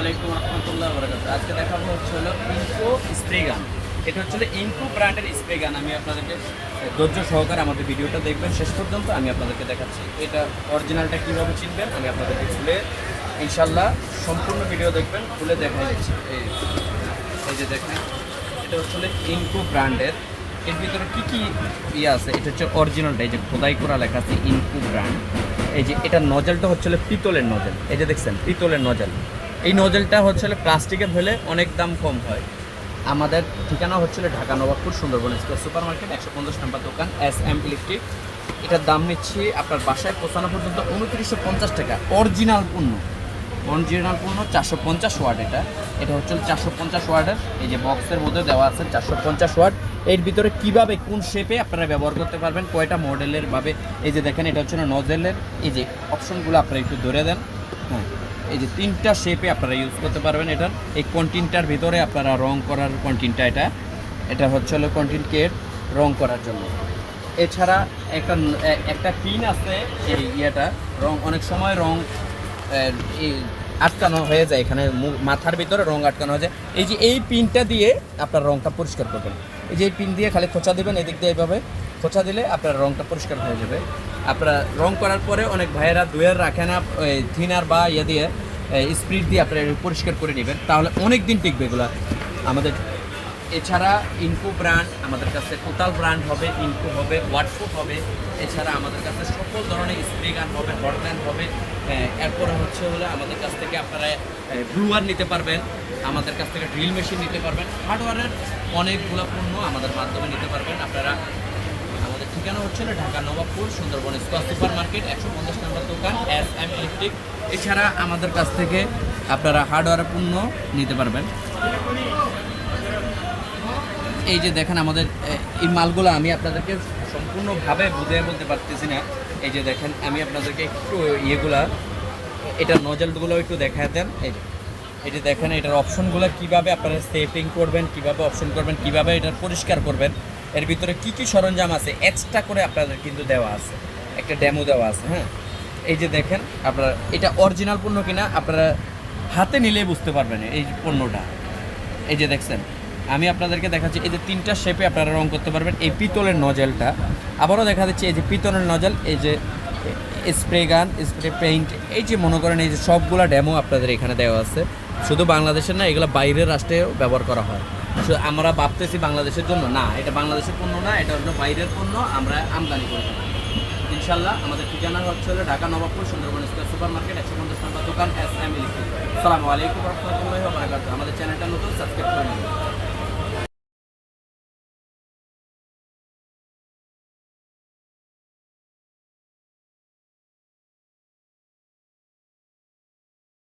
আলাইকুম রহমতুল্লাহ বরকাত আজকে দেখাবো হচ্ছে হলো ইনকো স্প্রে এটা হচ্ছে ইনকো ব্র্যান্ডের স্প্রে গান আমি আপনাদেরকে ধৈর্য সহকারে আমাদের ভিডিওটা দেখবেন। শেষ পর্যন্ত আমি আপনাদেরকে দেখাচ্ছি। এটা অরিজিনালটা কীভাবে চিনবেন, আমি আপনাদেরকে খুলে ইনশাল্লাহ সম্পূর্ণ ভিডিও দেখবেন, খুলে দেখা যাচ্ছে এই যে দেখেন, এটা হচ্ছে ইনকো ব্র্যান্ডের এর ভিতরে কী কী ইয়ে আছে, এটা হচ্ছে অরিজিনালটা এই যে খোদাই করা লেখা আছে ইনকো ব্র্যান্ড এই যে এটা নজলটা হচ্ছে পিতলের নজল এই যে দেখছেন, পিতলের নজল এই নজলটা হচ্ছে প্লাস্টিকের হলে অনেক দাম কম হয়। আমাদের ঠিকানা হচ্ছিল Dhaka Nawabpur Sundarban square super market একশো পঞ্চাশ নাম্বার দোকান, এস এম ইলেকট্রিক। এটার দাম নিচ্ছি আপনার বাসায় পৌঁছানো পর্যন্ত উনত্রিশশো পঞ্চাশ টাকা। অরিজিনাল পণ্য। অরিজিনাল পণ্য চারশো পঞ্চাশ ওয়ার্ড এটা। এটা হচ্ছে চারশো পঞ্চাশ ওয়ার্ডের। এই যে বক্সের মধ্যে দেওয়া আছে চারশো পঞ্চাশ ওয়ার্ড। এর ভিতরে কীভাবে, কোন শেপে আপনারা ব্যবহার করতে পারবেন, কয়টা মডেলের ভাবে। এই যে দেখেন, এটা হচ্ছে নজেলের এই যে অপশনগুলো আপনারা একটু ধরে দেন। হ্যাঁ। এই যে তিনটা শেপে আপনারা ইউজ করতে পারবেন এটার। এই কন্টিনটার ভিতরে আপনারা রং করার কন্টিনটা এটা। এটা হচ্ছে হলো কন্টিনকে রং করার জন্য। এছাড়া একটা একটা পিন আছে এই ইয়েটা। রং, অনেক সময় রং আটকানো হয়ে যায় এখানে। মাথার ভিতরে রং আটকানো হয়ে যায়। এই যে এই পিনটা দিয়ে আপনার রংটা পরিষ্কার করবেন। এই যে এই পিন দিয়ে খালি খোঁচা দেবেন এদিক দিয়ে এইভাবে। খোঁচা দিলে আপনার রংটা পরিষ্কার হয়ে যাবে। আপনারা রং করার পরে অনেক ভাইয়েরা দুয়ের রাখে না থিনার বা ইয়ে দিয়ে। স্প্রিট দিয়ে আপনারা পরিষ্কার করে নেবেন। তাহলে অনেক দিন টিকবে এগুলো। আমাদের এছাড়া ইনকো ব্র্যান্ড আমাদের কাছে টোটাল ব্র্যান্ড হবে, ইনকো হবে ওয়াটফুট হবে, এছাড়া আমাদের কাছে সকল ধরনের স্প্রে গান হবে হটল্যান্ড হবে। এরপরে হচ্ছে হলে আমাদের কাছ থেকে আপনারা ব্লুয়ার নিতে পারবেন। আমাদের কাছ থেকে ড্রিল মেশিন নিতে পারবেন। হার্ডওয়ারের অনেকগুলো পণ্য আমাদের মাধ্যমে নিতে পারবেন। আপনারা ঠিকানা হচ্ছে Dhaka Nawabpur, Sundarban square super market একশো পঞ্চাশ নম্বর দোকান, এস এম ইলেকট্রিক। এছাড়া আমাদের কাছ থেকে আপনারা হার্ডওয়ারের পণ্য নিতে পারবেন। এই যে দেখেন আমাদের এই মালগুলো আমি আপনাদেরকে সম্পূর্ণভাবে বুঝিয়ে বলতে পারতেছি না। এই যে দেখেন, আমি আপনাদেরকে একটু ইয়েগুলা এটা নজলগুলো একটু দেখায় দেন। এই যে দেখেন, এটার অপশনগুলো কীভাবে আপনারা সেটিং করবেন, কীভাবে অপশন করবেন, কীভাবে এটা পরিষ্কার করবেন। এর ভিতরে কি কি সরঞ্জাম আছে? এক্সট্রা করে আপনাদের কিন্তু দেওয়া আছে। একটা ডেমো দেওয়া আছে হ্যাঁ? এই যে দেখেন, আপনারা, এটা অরিজিনাল পণ্য কিনা আপনারা হাতে নিলেই বুঝতে পারবেন এই পণ্যটা। এই যে দেখছেন, আমি আপনাদেরকে দেখাচ্ছি, এই যে তিনটা শেপে আপনারা রং করতে পারবেন। এই পিতলের নজেলটা আবারও দেখা যাচ্ছে এই যে পিতলের নজেল এই যে স্প্রে গান স্প্রে পেইন্ট এই যে মনে করেন এই যে সবগুলা ডেমো আপনাদের এখানে দেওয়া আছে। শুধু বাংলাদেশের না, এগুলো বাইরের রাষ্ট্রেও ব্যবহার করা হয়। আমরা ভাবতেছি বাংলাদেশের জন্য, না, এটা বাংলাদেশের পণ্য না, এটা হলো বাইরের পণ্য, আমরা আমদানি করে থাকি। ইনশাল্লাহ আমাদের ঠিকানা হচ্ছে হলো Dhaka Nawabpur Sundarban square super market একশো পঞ্চাশ নম্বর দোকান, এস এম ইলেকট্রিক সালামু আলাইকুম রহমতুল্লাহ আমাদের চ্যানেলটা নতুন, সাবস্ক্রাইব করে